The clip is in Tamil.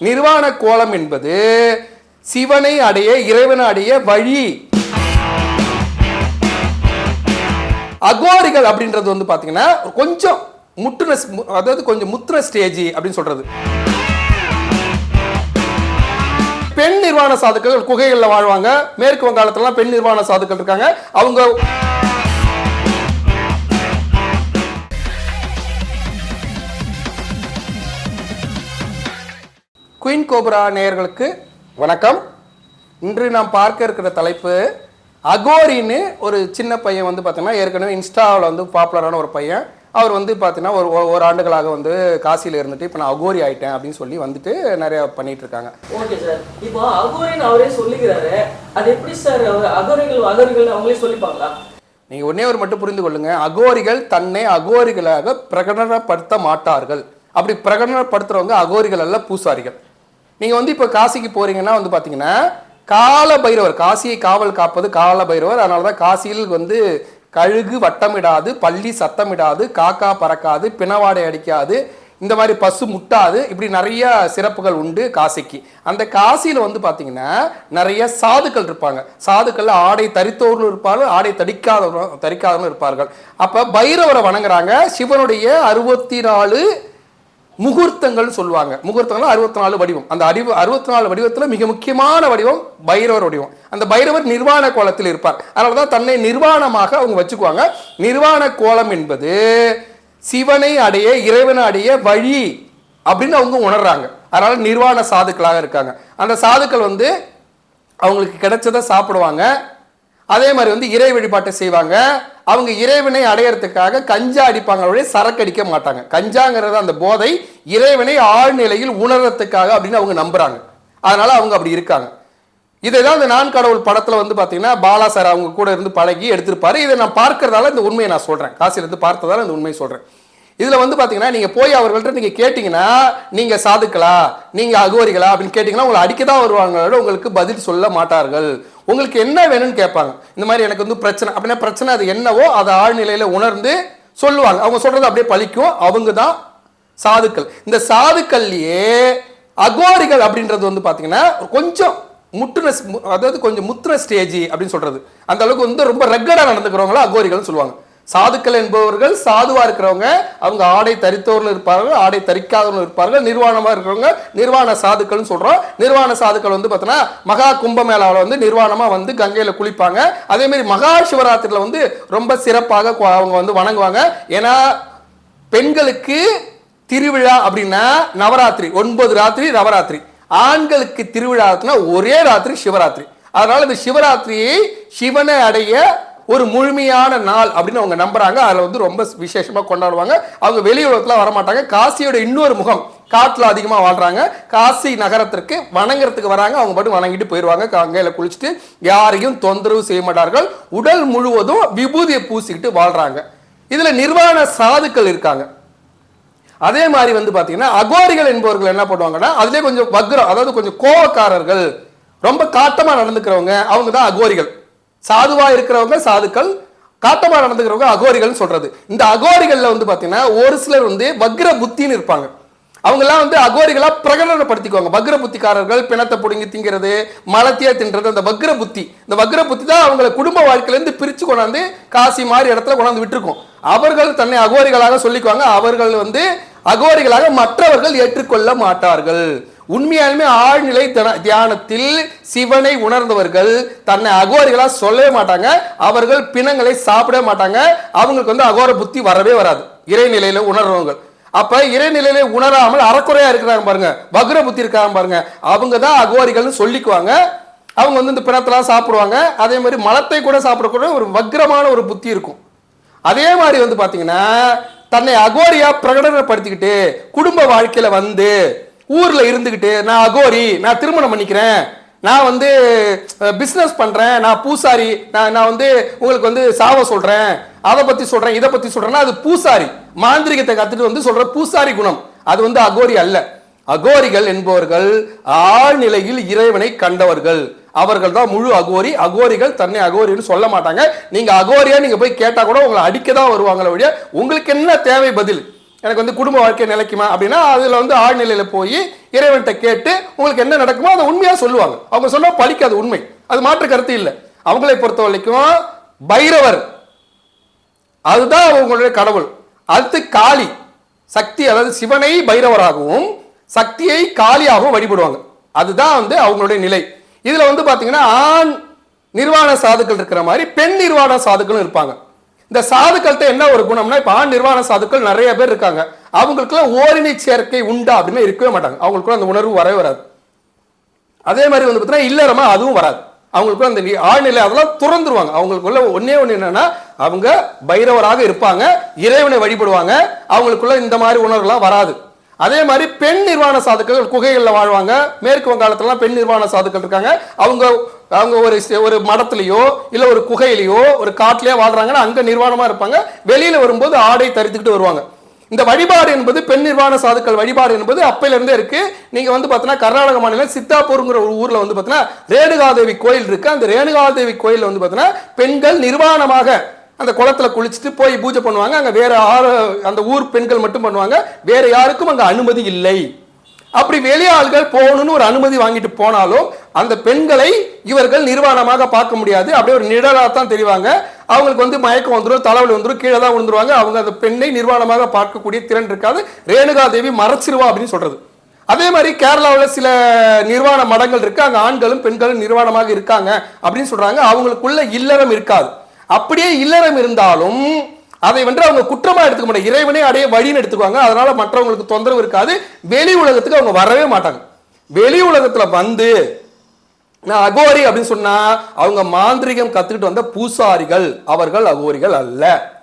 நிர்வாண கோலம் என்பது சிவனை அடைய இறைவனை அடைய வழி. அகோரிகள் அப்படின்றது வந்து பாத்தீங்கன்னா கொஞ்சம் முட்டுன அதாவது கொஞ்சம் முத்துன ஸ்டேஜ் அப்படின்னு சொல்றது. பெண் நிர்வாண சாதுக்கள் குகைகளில் வாழ்வாங்க. மேற்கு வங்காளத்துலலாம் பெண் நிர்வாண சாதுக்கள் இருக்காங்க. அவங்க குயின் கோப்ரா நேயர்களுக்கு வணக்கம். இன்று நாம் பார்க்க இருக்கிற தலைப்பு அகோரின்னு ஒரு சின்ன பையன் வந்து பார்த்தீங்கன்னா ஏற்கனவே இன்ஸ்டாவில் வந்து பாப்புலரான ஒரு பையன். அவர் வந்து பார்த்தீங்கன்னா ஒரு ஒரு- ஆண்டுகளாக வந்து காசியில் இருந்துட்டு இப்போ நான் அகோரி ஆயிட்டேன் அப்படின்னு சொல்லி வந்துட்டு நிறைய பண்ணிட்டு இருக்காங்க. Okay sir. இப்போ அகோரின்னு அவரே சொல்லிக்கிறாரு. அது எப்படி சார் அகோரிகள் அகோரிகள் அவங்களே சொல்லிப்பாங்களா? நீங்கள் ஒன்றே ஒரு மட்டும் புரிந்து கொள்ளுங்க. அகோரிகள் தன்னை அகோரிகளாக பிரகடனப்படுத்த மாட்டார்கள். அப்படி பிரகடனப்படுத்துறவங்க அகோரிகள் அல்ல பூசாரிகள். நீங்கள் வந்து இப்போ காசிக்கு போகிறீங்கன்னா வந்து பார்த்தீங்கன்னா கால பைரவர் காசியை காவல் காப்பது கால பைரவர். அதனால தான் காசியில் வந்து கழுகு வட்டமிடாது பள்ளி சத்தமிடாது காக்கா பறக்காது பிணவாடை அடிக்காது இந்த மாதிரி பசு முட்டாது. இப்படி நிறைய சிறப்புகள் உண்டு காசிக்கு. அந்த காசியில் வந்து பார்த்தீங்கன்னா நிறைய சாதுக்கள் இருப்பாங்க. சாதுக்கள் ஆடை தரித்தோர்களும் இருப்பார்கள் ஆடை தடிக்காதவரும் தரிக்காதவரும் இருப்பார்கள். அப்போ பைரவரை வணங்குறாங்க. சிவனுடைய அறுபத்தி நாலு முகூர்த்தங்கள் சொல்லுவாங்க. முகூர்த்தங்கள் அறுபத்தி நாலு வடிவம். அந்த அறிவு அறுபத்தி நாலு வடிவத்தில் மிக முக்கியமான வடிவம் பைரவர் வடிவம். அந்த பைரவர் நிர்வாண கோலத்தில் இருப்பார். அதனால தான் தன்னை நிர்வாணமாக அவங்க வச்சுக்குவாங்க. நிர்வாண கோலம் என்பது சிவனை அடைய இறைவனை அடைய வழி அப்படின்னு அவங்க உணர்றாங்க. அதனால நிர்வாண சாதுக்களாக இருக்காங்க. அந்த சாதுக்கள் வந்து அவங்களுக்கு கிடைச்சதை சாப்பிடுவாங்க. அதே மாதிரி வந்து இறை வழிபாட்டை செய்வாங்க. அவங்க இறைவனை அடையறதுக்காக கஞ்சா அடிப்பாங்க. சரக்கடிக்க சரக்கு அடிக்க மாட்டாங்க. கஞ்சாங்கிறது அந்த போதை இறைவனை ஆழ்நிலையில் உணர்றதுக்காக அப்படின்னு அவங்க நம்புறாங்க. அதனால அவங்க அப்படி இருக்காங்க. இதை தான் இந்த நான் கடவுள் படத்துல வந்து பாத்தீங்கன்னா பாலா சார் அவங்க கூட இருந்து பழகி எடுத்திருப்பாரு. இதை நான் பார்க்கறதால இந்த உண்மையை நான் சொல்றேன். காசிலிருந்து பார்த்ததால இந்த உண்மையை சொல்றேன். இதில் வந்து பார்த்தீங்கன்னா நீங்கள் போய் அவர்கள்ட்ட நீங்கள் கேட்டிங்கன்னா நீங்கள் சாதுக்களா? நீங்கள் அகோரிகளா? அப்படின்னு கேட்டிங்கன்னா உங்களை அடிக்க தான் வருவாங்களோட உங்களுக்கு பதில் சொல்ல மாட்டார்கள். உங்களுக்கு என்ன வேணும்னு கேட்பாங்க. இந்த மாதிரி எனக்கு வந்து பிரச்சனை. அப்படின்னா பிரச்சனை அது என்னவோ அதை ஆழ்நிலையில் உணர்ந்து சொல்லுவாங்க. அவங்க சொல்கிறது அப்படியே பழிக்கும். அவங்க தான் சாதுக்கள். இந்த சாதுக்கள்லையே அகோரிகள் அப்படின்றது வந்து பார்த்தீங்கன்னா கொஞ்சம் முட்டுன மு- அதாவது கொஞ்சம் முத்துன ஸ்டேஜ் அப்படின்னு சொல்கிறது அந்த அளவுக்கு வந்து ரொம்ப ரெக்கடா நடந்துக்கிறவங்களா அகோரிகள்னு சொல்லுவாங்க. சாதுக்கள் என்பவர்கள் சாதுவாக இருக்கிறவங்க அவங்க ஆடை தரித்தவர்கள் இருப்பார்கள் ஆடை தரிக்காதவர்கள் இருப்பார்கள் நிர்வாணமாக இருக்கிறவங்க நிர்வாண சாதுக்கள்னு சொல்கிறோம் நிர்வாண சாதுக்கள் வந்து பார்த்தோன்னா மகா கும்பமேளாவில் வந்து நிர்வாணமாக வந்து கங்கையில் குளிப்பாங்க. அதேமாரி மகா சிவராத்திரியில் வந்து ரொம்ப சிறப்பாக அவங்க வந்து வணங்குவாங்க. ஏன்னா பெண்களுக்கு திருவிழா அப்படின்னா நவராத்திரி ஒன்பது ராத்திரி நவராத்திரி. ஆண்களுக்கு திருவிழா ஒரே ராத்திரி சிவராத்திரி. அதனால இந்த சிவராத்திரியை சிவனை அடைய ஒரு முழுமையான நாள் அப்படின்னு அவங்க நம்புறாங்க. அதில் வந்து ரொம்ப விசேஷமாக கொண்டாடுவாங்க. அவங்க வெளி உலகத்துல வரமாட்டாங்க. காசியோட இன்னொரு முகம் காட்டுல அதிகமாக வாழ்கிறாங்க காசி நகரத்திற்கு வணங்குறதுக்கு வராங்க. அவங்க பாட்டு வணங்கிட்டு போயிடுவாங்க கங்கையில் குளிச்சுட்டு யாரையும் தொந்தரவு செய்ய மாட்டார்கள். உடல் முழுவதும் விபூதியை பூசிக்கிட்டு வாழ்கிறாங்க இதில் நிர்வாண சாதுக்கள் இருக்காங்க. அதே மாதிரி வந்து பார்த்தீங்கன்னா அகோரிகள் என்பவர்கள் என்ன பண்ணுவாங்கன்னா அதிலே கொஞ்சம் வக்ரம் அதாவது கொஞ்சம் கோவக்காரர்கள் ரொம்ப காட்டமாக நடந்துக்கிறவங்க அவங்க தான் அகோரிகள். சாதுவா இருக்கிறவங்க சாதுக்கள் காட்டமா நடந்துக்கிறவங்க அகோரிகள்னு சொல்றது. இந்த அகோரிகள்ல வந்து பாத்தீங்கன்னா ஒரு சிலர் வந்து வக்ர புத்தின்னு இருப்பாங்க. அவங்கெல்லாம் வந்து அகோரிகளா பிரகடனப்படுத்திக்குவாங்க. வக்ர புத்திக்காரர்கள் பிணத்தை பிடுங்கி திங்கிறது மலத்தியா தின்றது அந்த வக்ர புத்தி. இந்த வக்ர புத்தி தான் அவங்கள குடும்ப வாழ்க்கையிலேருந்து பிரித்து கொண்டாந்து காசி மாதிரி இடத்துல கொண்டாந்து விட்டுருக்கோம். அவர்கள் தன்னை அகோரிகளாக சொல்லிக்குவாங்க. அவர்கள் வந்து அகோரிகளாக மற்றவர்கள் ஏற்றுக்கொள்ள மாட்டார்கள். உண்மையாலுமே ஆழ்நிலை தியானத்தில் சிவனை உணர்ந்தவர்கள் தன்னை அகோரிகளாக சொல்லவே மாட்டாங்க. அவர்கள் பிணங்களை சாப்பிடவே மாட்டாங்க. அவங்களுக்கு வந்து அகோர புத்தி வரவே வராது. இறைநிலையில உணர்றவங்க. அப்ப இறைநிலையில உணராமல் அறக்குறையா இருக்கிறாங்க பாருங்க. வக்ர புத்தி இருக்காங்க பாருங்க. அவங்க தான் அகோரிகள்னு சொல்லிக்குவாங்க. அவங்க வந்து இந்த பிணத்தெல்லாம் சாப்பிடுவாங்க. அதே மாதிரி மலத்தை கூட சாப்பிடக்கூடிய ஒரு வக்ரமான ஒரு புத்தி இருக்கும். அதே மாதிரி வந்து பாத்தீங்கன்னா தன்னை அகோரியா பிரகடனப்படுத்திக்கிட்டு குடும்ப வாழ்க்கையில வந்து ஊர்ல இருந்துகிட்டு நான் அகோரி நான் திருமணம் பண்ணிக்கிறேன். நான் வந்து பிஸ்னஸ் பண்றேன். நான் பூசாரி. நான் நான் வந்து உங்களுக்கு வந்து சாவ சொல்றேன். அதை பத்தி சொல்றேன் இதை பத்தி சொல்றேன்னா அது பூசாரி. மாந்திரிகத்தை கத்துட்டு வந்து சொல்ற பூசாரி குணம். அது வந்து அகோரி அல்ல. அகோரிகள் என்பவர்கள் ஆழ்நிலையில் இறைவனை கண்டவர்கள். அவர்கள் தான் முழு அகோரி. அகோரிகள் தன்னை அகோரின்னு சொல்ல மாட்டாங்க. நீங்க அகோரியா நீங்க போய் கேட்டா கூட உங்களை அடிக்க தான் வருவாங்களே ஒழிய உங்களுக்கு என்ன தேவை பதில்? எனக்கு வந்து குடும்ப வாழ்க்கை நிலைக்குமா அப்படின்னா அதில் வந்து ஆழ்நிலையில் போய் இறைவன்கிட்ட கேட்டு உங்களுக்கு என்ன நடக்குமோ அதை உண்மையாக சொல்லுவாங்க. அவங்க சொன்னால் பழிக்காது உண்மை. அது மாற்று கருத்து இல்லை. அவங்களை பொறுத்த வரைக்கும் பைரவர். அதுதான் அவங்களுடைய கடவுள். அடுத்து காளி. சக்தி அதாவது சிவனை பைரவராகவும் சக்தியை காளியாகவும் வழிபடுவாங்க. அதுதான் வந்து அவங்களுடைய நிலை. இதில் வந்து பார்த்தீங்கன்னா ஆண் நிர்வாண சாதுக்கள் இருக்கிற மாதிரி பெண் நிர்வாண சாதுக்களும் இருப்பாங்க. இந்த சாதுக்கள்கிட்ட என்ன ஒரு குணம்னா இப்போ ஆண் நிர்வாண சாதுக்கள் நிறைய பேர் இருக்காங்க. அவங்களுக்குலாம் ஓரினை சேர்க்கை உண்டா அப்படின்னு இருக்கவே மாட்டாங்க. அவங்களுக்குள்ள அந்த உணர்வு வரவே வராது. அதே மாதிரி வந்து பார்த்தீங்கன்னா இல்லறமா அதுவும் வராது. அவங்களுக்குள்ள அந்த ஆழ்நிலை அதெல்லாம் துறந்துருவாங்க. அவங்களுக்குள்ள ஒன்னே ஒன்று என்னன்னா அவங்க பைரவராக இருப்பாங்க இறைவனை வழிபடுவாங்க அவங்களுக்குள்ள இந்த மாதிரி உணர்வுலாம் வராது. அதே மாதிரி பெண் நிர்வாண சாதுக்கள் குகைகளில் வாழ்வாங்க. மேற்கு வங்காளத்துலலாம் பெண் நிர்வாண சாதுக்கள் இருக்காங்க. அவங்க அவங்க ஒரு ஒரு மடத்துலையோ இல்லை ஒரு குகையிலையோ ஒரு காட்டிலையோ வாழ்றாங்கன்னா அங்கே நிர்வாணமாக இருப்பாங்க. வெளியில் வரும்போது ஆடை தரித்துக்கிட்டு வருவாங்க. இந்த வழிபாடு என்பது பெண் நிர்வாண சாதுக்கள் வழிபாடு என்பது அப்பையிலிருந்தே இருக்கு. நீங்க வந்து பார்த்தீங்கன்னா கர்நாடக மாநிலம் சித்தாப்பூருங்கிற ஒரு ஊர்ல வந்து பார்த்தீங்கன்னா ரேணுகாதேவி கோயில் இருக்கு. அந்த ரேணுகாதேவி கோயிலில் வந்து பார்த்தீங்கன்னா பெண்கள் நிர்வாணமாக அந்த குளத்துல குளிச்சுட்டு போய் பூஜை பண்ணுவாங்க. அங்கே வேறு ஆறு அந்த ஊர் பெண்கள் மட்டும் பண்ணுவாங்க. வேறு யாருக்கும் அங்கே அனுமதி இல்லை. அப்படி வெளியாள்கள் போகணும்னு ஒரு அனுமதி வாங்கிட்டு போனாலும் அந்த பெண்களை இவர்கள் நிர்வாணமாக பார்க்க முடியாது. அப்படியே ஒரு நிழலாக தான் தெரிவாங்க. அவங்களுக்கு வந்து மயக்கம் வந்துடும் தலைவலி வந்துடும் கீழே தான் விழுந்துருவாங்க. அவங்க அந்த பெண்ணை நிர்வாணமாக பார்க்கக்கூடிய திறன் இருக்காது. ரேணுகா தேவி மறைச்சிருவா அப்படின்னு சொல்கிறது அதே மாதிரி கேரளாவில் சில நிர்வாண மடங்கள் இருக்குது அங்கே ஆண்களும் பெண்களும் நிர்வாணமாக இருக்காங்க அப்படின்னு சொல்கிறாங்க அவங்களுக்குள்ள இல்லறம் இருக்காது. அப்படியே இல்லறம் இருந்தாலும் அதை வந்து அவங்க குற்றமா எடுத்துக்க மாட்டாங்க. இறைவனே அடைய வழின்னு எடுத்துக்குவாங்க. அதனால மற்றவங்களுக்கு தொந்தரவு இருக்காது. வெளி உலகத்துக்கு அவங்க வரவே மாட்டாங்க. வெளி உலகத்துல வந்து நான் அகோரி அப்படின்னு சொன்னா அவங்க மாந்திரிகம் கத்துக்கிட்டு வந்த பூசாரிகள் அவர்கள் அகோரிகள் அல்ல.